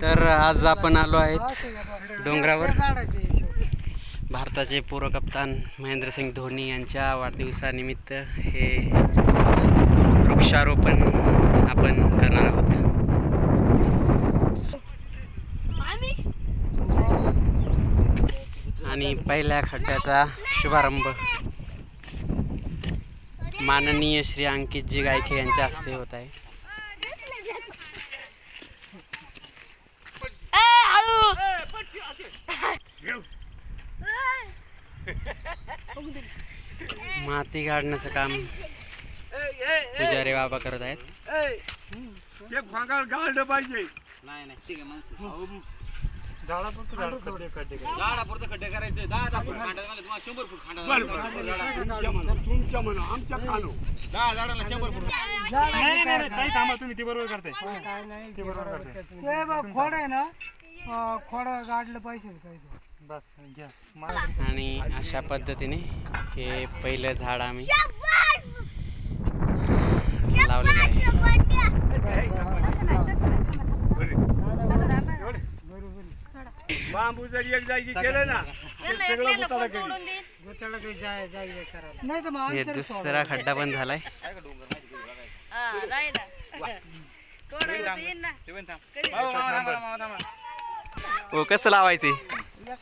तर आज आपण आलो आहेत डोंगरावर. भारताचे पूर्व कप्तान महेंद्रसिंग धोनी यांच्या वाढदिवसानिमित्त हे वृक्षारोपण आपण करणार आहोत. आणि? पहिल्या खड्ड्याचा शुभारंभ माननीय श्री अंकितजी गायके यांच्या हस्ते होत आहे. माती काढण्याचं काम पुजारी बाबा करत आहेत. गाळलं पाहिजे. बर बर. तुमच्या म्हणा आमच्या खानो नाही नाही नाही ताई थांबा तुम्ही ते बरोबर करताय. ते बरोबर करताय. ते बघ खोड आहे ना? खोड गाडलं पाहिजे काही आणि अशा पद्धतीने हे पहिलं झाड आम्ही लावलेलं आहे. बांबू जर एक जागी केलं ना हे दुसरा खड्डा पण झालाय. हो कसं लावायचे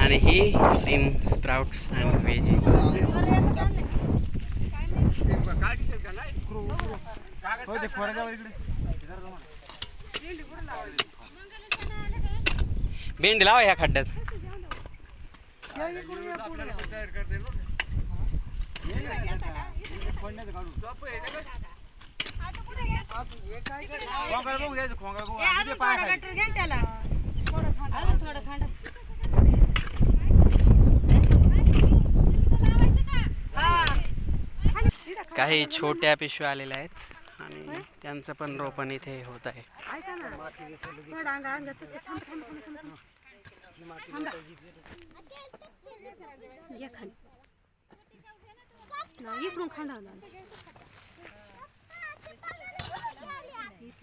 आणि ही तीन स्प्राउट्स अँड व्हेजीस भेंडी लावा ह्या खड्ड्यात. काही छोट्या पिशव्या आलेल्या आहेत आणि त्यांचं पण रोपण इथे होत आहे. इकडून वाढायला कमी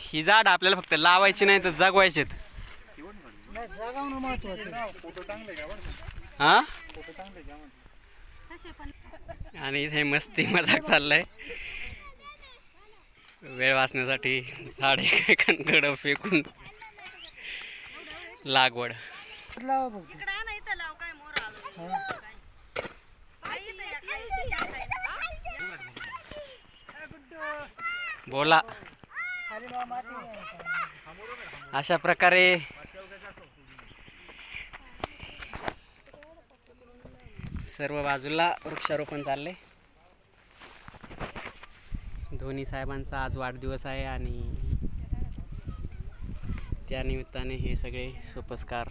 ही झाड आपल्याला फक्त लावायची नाही तर जगवायचेत. नाही जगावणं महत्वाचं आहे. फोटो चांगले का बरं का? हा? आणि इथे मस्ती मजाक चाललाय. वेळ वाचण्यासाठी झाड एकमेकांकडं फेकून लागवड. बोला. अशा प्रकारे सर्व बाजूला वृक्षारोपण चालले धोनी साहेबांचा आज वाढदिवस आहे आणि त्या निमित्ताने हे सगळे सोपस्कार.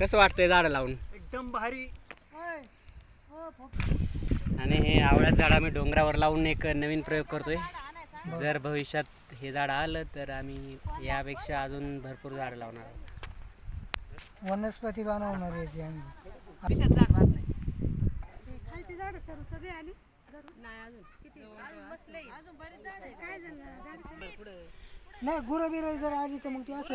कसं वाटतंय झाडं लावून? एकदम भारी फक्त. आणि हे आवळ्याचं झाड आम्ही डोंगरावर लावून एक नवीन प्रयोग करतोय. जर भविष्यात हे झाड आलं तर आम्ही यापेक्षा अजून भरपूर झाडं लावणार आहोत. वनस्पती बनवणार याची आम्ही. खालची झाड सर्व सगळी आली? नाही अजून. किती? अजून बरेच झाड आहे काय झालं? नाही गुरं बिरं जर आली तर मग ती असं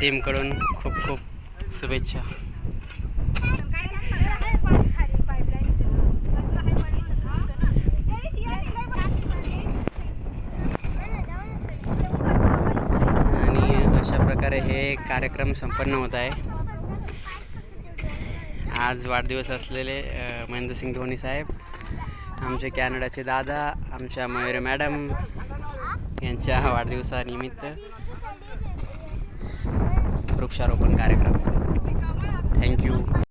टीमकडून खूप खूप शुभेच्छा. आणि अशा प्रकारे हे कार्यक्रम संपन्न होत आहे. आज वाढदिवस असलेले महेंद्रसिंग धोनी साहेब आमचे कॅनडाचे दादा आमच्या मयूर मॅडम यांच्या वाढदिवसानिमित्त વૃક્ષારોપણ કાર્યક્રમ. Thank you